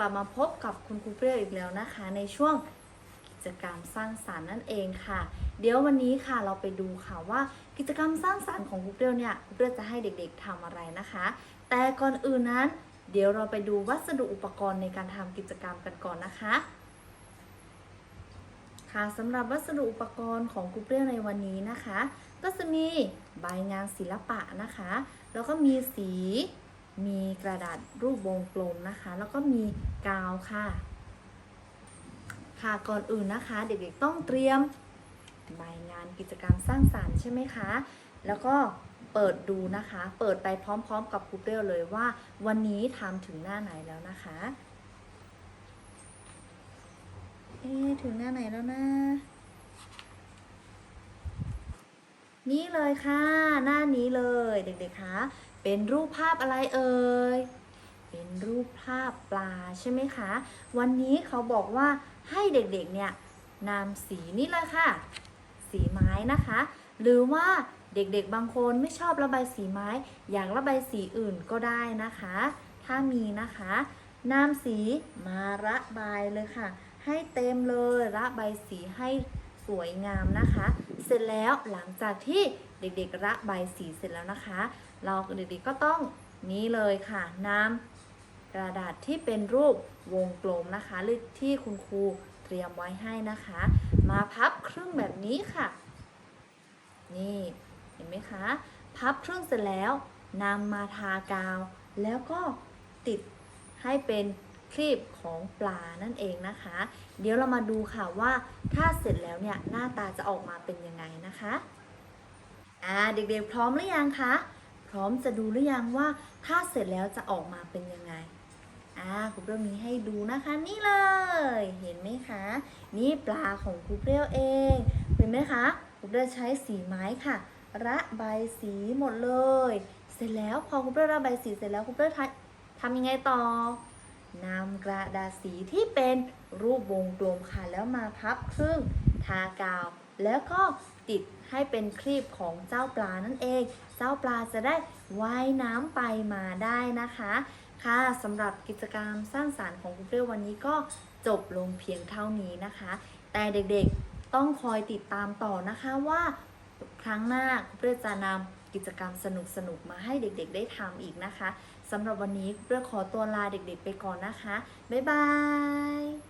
กลับมาพบกับคุณครูเปรี้ยวอีกแล้วนะคะ ในช่วงกิจกรรมสร้างสารรค์นั่นเองค่ะ เดี๋ยววันนี้ค่ะเราไปดูค่ะว่ากิจกรรมสร้างสารรค์ของครูเปรี้ยวเนี่ยครูเปรี้ยวจะให้เด็กๆทำอะไรนะคะ แต่ก่อนอื่นนั้น เดี๋ยวเราไปดูวัสดุอุปกรณ์ในการทำกิจกรรมกันก่อนนะคะ ค่ะสำหรับวัสดุอุปกรณ์ของครูเปรี้ยวในวันนี้นะคะ ก็จะมีใบงานศิลปะนะคะ แล้วก็มีสี มีกระดาษรูปวงกลมนะคะ แล้วก็มีกาวค่ะ ค่ะก่อนอื่นนะคะ เด็กๆต้องเตรียมใบงานกิจกรรมสร้างสรรค์ใช่ไหมคะ แล้วก็เปิดดูนะคะ เปิดไปพร้อมๆ กับครูเปรี้ยวเลยว่า วันนี้ทำถึงหน้าไหนแล้วนะคะ เอ๊ถึงหน้าไหนแล้วนะ นี่เลยค่ะ หน้านี้เลยเด็กๆคะเป็นรูปภาพอะไรเอ่ยเป็นรูปภาพปลาใช่ไหมคะ วันนี้เขาบอกว่าให้เด็กๆเนี่ยนำสีนี่เลยค่ะ สีไม้นะคะ หรือว่าเด็กๆบางคนไม่ชอบระบายสีไม้ อยากระบายสีอื่นก็ได้นะคะ ถ้ามีนะคะนำสีมาระบายเลยค่ะ ให้เต็มเลยระบายสีให้สวยงามนะคะ เสร็จแล้วหลังจากที่เด็กๆระบายสีเสร็จแล้วนะคะ เราเด็กๆก็ต้องนี้เลยค่ะนำกระดาษที่เป็นรูปวงกลมนะคะหรือที่คุณครูเตรียมไว้ให้นะคะ มาพับครึ่งแบบนี้ค่ะ นี่เห็นไหมคะ พับครึ่งเสร็จแล้วนำมาทากาว แล้วก็ติดให้เป็น คลีบของปลานั่นเองนะคะ เดี๋ยวเรามาดูค่ะว่าถ้าเสร็จแล้วเนี่ยหน้าตาจะออกมาเป็นยังไงนะคะอ่าเด็กๆพร้อมหรือยังคะพร้อมจะดูหรือยังว่าถ้าเสร็จแล้วจะออกมาเป็นยังไงอ่าครูเปรี้ยวมีให้ดูนะคะนี่เลย เห็นไหมคะ นี่ปลาของครูเปรี้ยวเองเห็นไหมคะครูเปรี้ยวใช้สีไม้ค่ะ ระบายสีหมดเลย เสร็จแล้วพอครูเปรี้ยวระบายสีเสร็จแล้วครูเปรี้ยวทำยังไงต่อ นำกระดาษสีที่เป็นรูปวงกลมค่ะ แล้วมาพับครึ่งทากาว แล้วก็ติดให้เป็นคลีบของเจ้าปลานั่นเอง เจ้าปลาจะได้ว่ายน้ำไปมาได้นะคะ ค่ะสำหรับกิจกรรมสร้างสารรค์ของครูเปรี้ยววันนี้ก็จบลงเพียงเท่านี้นะคะ แต่เด็กๆต้องคอยติดตามต่อนะคะว่าครั้งหน้าครูเปรี้ยวจะนำกิจกรรมสนุกๆมาให้เด็กๆได้ทำอีกนะคะ สำหรับวันนี้เรื่องขอตัวลาเด็กๆไปก่อนนะคะ บ๊ายบาย